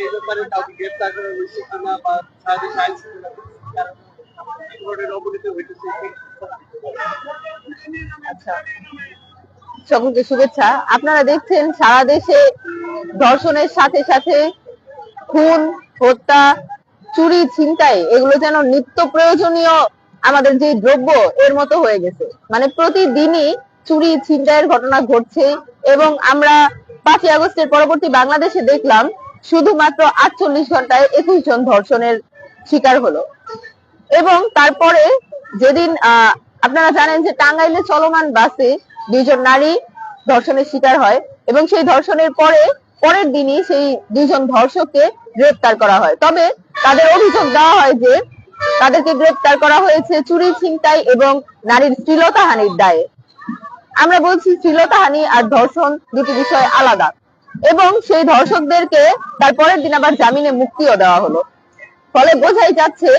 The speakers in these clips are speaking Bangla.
এই ব্যাপারে কাউকে গ্রেপ্তার করা হয়েছে কিনা বা সাহায্য সাহায্য আচ্ছা। সকলকে শুভেচ্ছা। আপনারা দেখছেন সারা দেশে ধর্ষণের সাথে সাথে খুন, হত্যা, চুরি, ছিনতাই, এগুলো যেন নিত্য প্রয়োজনীয় আমাদের যে দ্রব্য, এর মতো হয়ে গেছে। মানে প্রতিদিনই চুরি, ছিনতাইয়ের ঘটনা ঘটছে এবং আমরা পাঁচই আগস্টের পরবর্তী বাংলাদেশে দেখলাম শুধুমাত্র আটচল্লিশ ঘন্টায় একুশ জন ধর্ষণের শিকার হলো। এবং তারপরে যেদিন আপনারা জানেন যে টাঙ্গাইলে চলমান বাসে দুইজন নারী ধর্ষণের শিকার হয় এবং সেই ধর্ষণের পরে, পরের দিনই সেই দুইজন ধর্ষককে গ্রেপ্তার করা হয়। তবে তাদের অভিযোগ দেওয়া হয় যে তাদেরকে গ্রেপ্তার করা হয়েছে চুরি ছিনতাই এবং নারীর শ্লীলতাহানির দায়ে। আমরা বলছি শ্লীলতাহানি আর ধর্ষণ দুটি বিষয় আলাদা। এবং সেই ধর্ষকদেরকে তার পরের দিন আবার জামিনে মুক্তিও দেওয়া হলো। ফলে বোঝাই যাচ্ছে,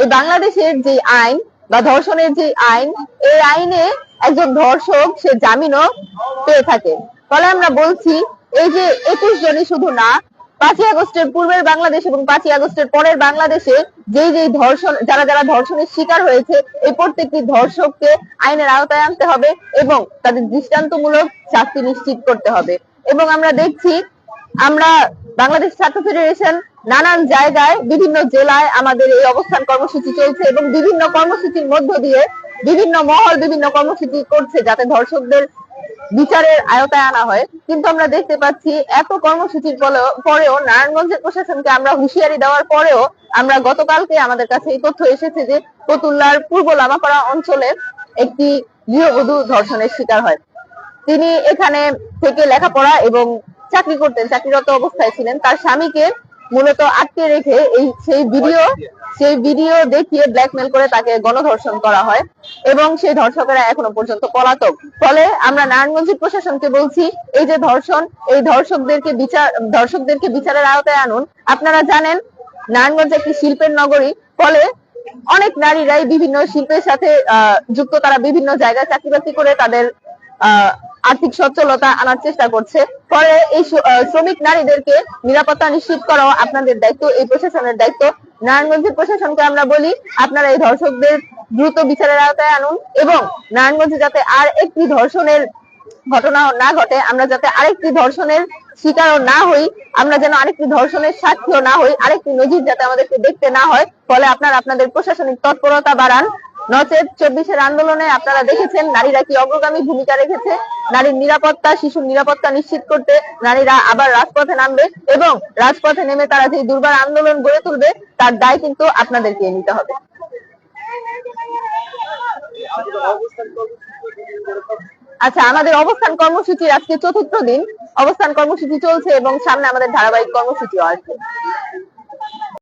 এই বাংলাদেশের যে আইন বা ধর্ষণের যে আইন, এই আইনে একজন ধর্ষক সে জামিনও পেয়ে থাকে। ফলে আমরা বলছি, এই যে একুশ জনই শুধু না পাঁচই আগস্টের পূর্বের বাংলাদেশ এবং পাঁচই আগস্টের পরের বাংলাদেশে যেই যেই ধর্ষণ, যারা যারা ধর্ষণের শিকার হয়েছে, এই প্রত্যেকটি ধর্ষককে আইনের আওতায় আনতে হবে এবং তাদের দৃষ্টান্তমূলক শাস্তি নিশ্চিত করতে হবে। এবং আমরা দেখছি, আমরা বাংলাদেশ ছাত্র ফেডারেশন নানান জায়গায়, বিভিন্ন জেলায় আমাদের এই অবস্থান কর্মসূচি চলছে এবং বিভিন্ন কর্মসূচির মধ্য দিয়ে বিভিন্ন মহল বিভিন্ন কর্মসূচি করছে যাতে ধর্ষকদের বিচারের আয়তায় আনা হয়। কিন্তু আমরা দেখতে পাচ্ছি এত কর্মসূচির পরেও- নারায়ণগঞ্জের প্রশাসনকে আমরা হুঁশিয়ারি দেওয়ার পরেও আমরা গতকালকে আমাদের কাছে এই তথ্য এসেছে যে ফতুল্লার পূর্ব লামাপাড়া অঞ্চলে একটি গৃহবধূ ধর্ষণের শিকার হয়। তিনি এখানে থেকে লেখাপড়া এবং চাকরি করতেন, চাকরিরত অবস্থায় ছিলেন। তার স্বামীকে মূলত আটকে রেখে এই সেই ভিডিও সেই ভিডিও দেখিয়ে ব্ল্যাকমেল করে তাকে গণধর্ষণ করা হয় এবং সেই ধর্ষকেরা এখনও পর্যন্ত পলাতক। ফলে আমরা নারায়ণগঞ্জের প্রশাসনকে বলছি, এই যে ধর্ষণ, এই ধর্ষকদেরকে বিচার, ধর্ষকদেরকে বিচারের আওতায় আনুন। আপনারা জানেন, নারায়ণগঞ্জ একটি শিল্পের নগরী, ফলে অনেক নারীরাই বিভিন্ন শিল্পের সাথে যুক্ত, তারা বিভিন্ন জায়গায় চাকরি বাকরি করে তাদের আর্থিক সচ্ছলতা আনার চেষ্টা করছে। ফলে এই শ্রমিক নারীদেরকে নিরাপত্তা নিশ্চিত করাও আপনাদের দায়িত্ব, এই প্রশাসনের দায়িত্ব। নারায়ণগঞ্জের প্রশাসনকে আমরা বলি, আপনারা এই ধর্ষকদের দ্রুত বিচারের আওতায় আনুন এবং নারায়ণগঞ্জে যাতে আর একটি ধর্ষণের ঘটনা না ঘটে, আমরা যাতে আরেকটি ধর্ষণের শিকারও না হই, আমরা যেন আরেকটি ধর্ষণের সাক্ষীও না হই, আরেকটি নজির যাতে আমাদেরকে দেখতে না হয়। ফলে আপনারা আপনাদের প্রশাসনিক তৎপরতা বাড়ান। নচেত চব্বিশের আন্দোলনে আপনারা দেখেছেন, নারীরা কি অগ্রগামী ভূমিকা রেখেছে? নারীর নিরাপত্তা, শিশুর নিরাপত্তা নিশ্চিত করতে নারীরা আবার রাজপথে নামবে এবং রাজপথে নেমে তারা যে দুর্বার আন্দোলন গড়ে তুলবে, তার দায় কিন্তু আপনাদেরকে নিতে হবে। আচ্ছা আমাদের অবস্থান কর্মসূচির আজকে চতুর্থ দিন। অবস্থান কর্মসূচি চলছে এবং সামনে আমাদের ধারাবাহিক কর্মসূচিও আসবে।